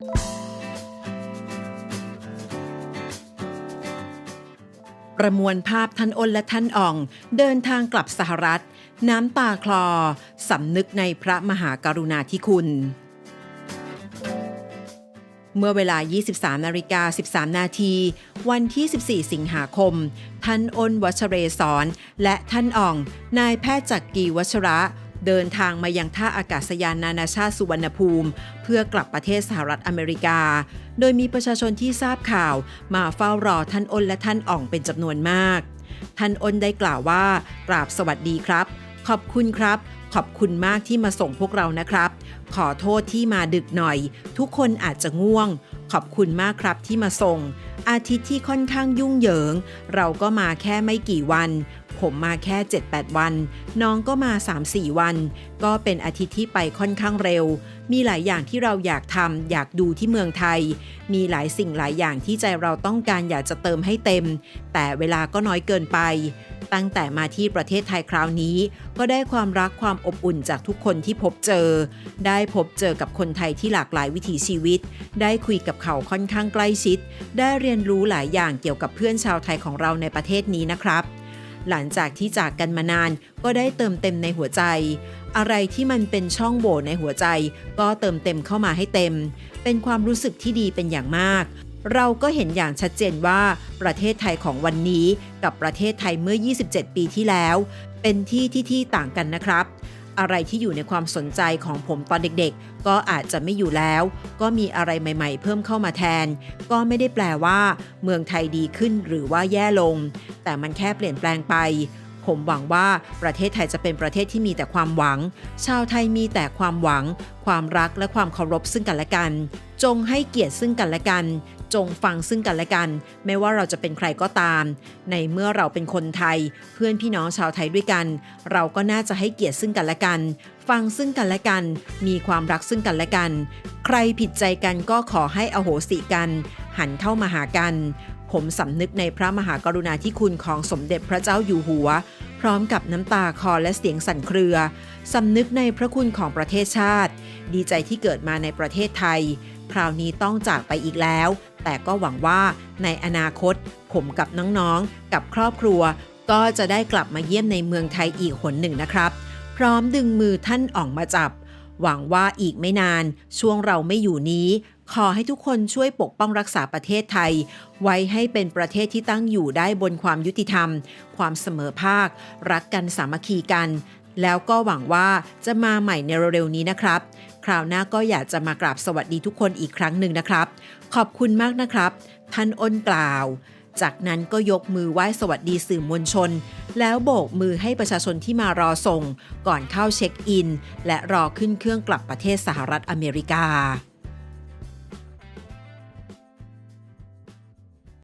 ประมวลภาพท่านอ้นและท่านอ่อง เดินทางกลับสหรัฐ น้ำตาคลอ สำนึกในพระมหากรุณาธิคุณ เมื่อเวลา 23นาฬิกา13 นาที วันที่ 14 สิงหาคม ท่านอ้นวัชเรศรและท่านอ่อง นายแพทย์จักรีวัชระ เดินทางมายังท่าอากาศยานนานาชาติสุวรรณภูมิ เพื่อกลับประเทศสหรัฐอเมริกา โดยมีประชาชนที่ทราบข่าว มาเฝ้ารอท่านอ้นและท่านอ่องเป็นจำนวนมาก ท่านอ้นได้กล่าวว่ากราบสวัสดีครับ ขอบคุณครับ ขอบคุณมากที่มาส่งพวกเรานะครับ ขอโทษที่มาดึกหน่อย ทุกคนอาจจะง่วง ขอบคุณมากครับที่มาส่ง อาทิตย์ที่ค่อนข้างยุ่งเหยิง เราก็มาแค่ไม่กี่วัน ผมมาแค่ 7-8 วัน น้องก็มา 3-4 วัน ก็เป็นอาทิตย์ที่ไปค่อนข้างเร็ว มีหลายอย่างที่เราอยากทำอยากดูที่เมืองไทย มีหลายสิ่งหลายอย่างที่ใจเราต้องการอยากจะเติมให้เต็ม แต่เวลาก็น้อยเกินไป ตั้งแต่มาที่ประเทศไทยคราวนี้ ก็ได้ความรักความอบอุ่นจากทุกคนที่พบเจอ ได้พบเจอกับคนไทยที่หลากหลายวิถีชีวิต ได้คุยกับเขาค่อนข้างใกล้ชิด ได้เรียนรู้หลายอย่างเกี่ยวกับเพื่อนชาวไทยของเราในประเทศนี้นะครับหลังจากที่จากกันมานานก็ได้เติมเต็มในหัวใจ อะไรที่มันเป็นช่องโหว่ในหัวใจ ก็เติมเต็มเข้ามาให้เต็ม เป็นความรู้สึกที่ดีเป็นอย่างมาก เราก็เห็นอย่างชัดเจนว่าประเทศไทยของวันนี้กับประเทศไทยเมื่อ 27 ปีที่แล้ว เป็นที่ที่ที่ต่างกันนะครับ อะไรที่อยู่ในความสนใจของผมตอนเด็กๆ ก็อาจจะไม่อยู่แล้ว ก็มีอะไรใหม่ๆ เพิ่มเข้ามาแทน ก็ไม่ได้แปลว่า เมืองไทยดีขึ้นหรือว่าแย่ลง แต่มันแค่เปลี่ยนแปลงไป ผมหวังว่าประเทศไทยจะเป็นประเทศที่มีแต่ความหวัง ชาวไทยมีแต่ความหวัง ความรักและความเคารพซึ่งกันและกัน จงให้เกียรติซึ่งกันและกัน จงฟังซึ่งกันและกัน ไม่ว่าเราจะเป็นใครก็ตาม ในเมื่อเราเป็นคนไทย เพื่อนพี่น้องชาวไทยด้วยกัน เราก็น่าจะให้เกียรติซึ่งกันและกัน ฟังซึ่งกันและกัน มีความรักซึ่งกันและกัน ใครผิดใจกันก็ขอให้อโหสิกัน หันเข้ามาหากัน ผมสำนึกในพระมหากรุณาธิคุณของสมเด็จพระเจ้าอยู่หัว พร้อมกับน้ำตาคอและเสียงสั่นเครือ สำนึกในพระคุณของประเทศชาติ ดีใจที่เกิดมาในประเทศไทย คราวนี้ต้องจากไปอีกแล้ว แต่ก็หวังว่าในอนาคต ผมกับน้องๆ กับครอบครัว ก็จะได้กลับมาเยี่ยมในเมืองไทยอีกหนหนึ่งนะครับ พร้อมดึงมือท่านอ่องมาจับ หวังว่าอีกไม่นาน ช่วงเราไม่อยู่นี้ ขอให้ทุกคนช่วยปกป้องรักษาประเทศไทย ไว้ให้เป็นประเทศที่ตั้งอยู่ได้บนความยุติธรรม ความเสมอภาค รักกันสามัคคีกัน แล้วก็หวังว่าจะมาใหม่ในเร็วๆนี้นะครับ คราวหน้าก็อยากจะมากราบสวัสดีทุกคนอีกครั้งหนึ่งนะครับ ขอบคุณมากนะครับ ท่านอ้นกล่าว จากนั้นก็ยกมือไหว้สวัสดีสื่อมวลชน แล้วโบกมือให้ประชาชนที่มารอส่ง ก่อนเข้าเช็คอิน และรอขึ้นเครื่องกลับประเทศสหรัฐอเมริกา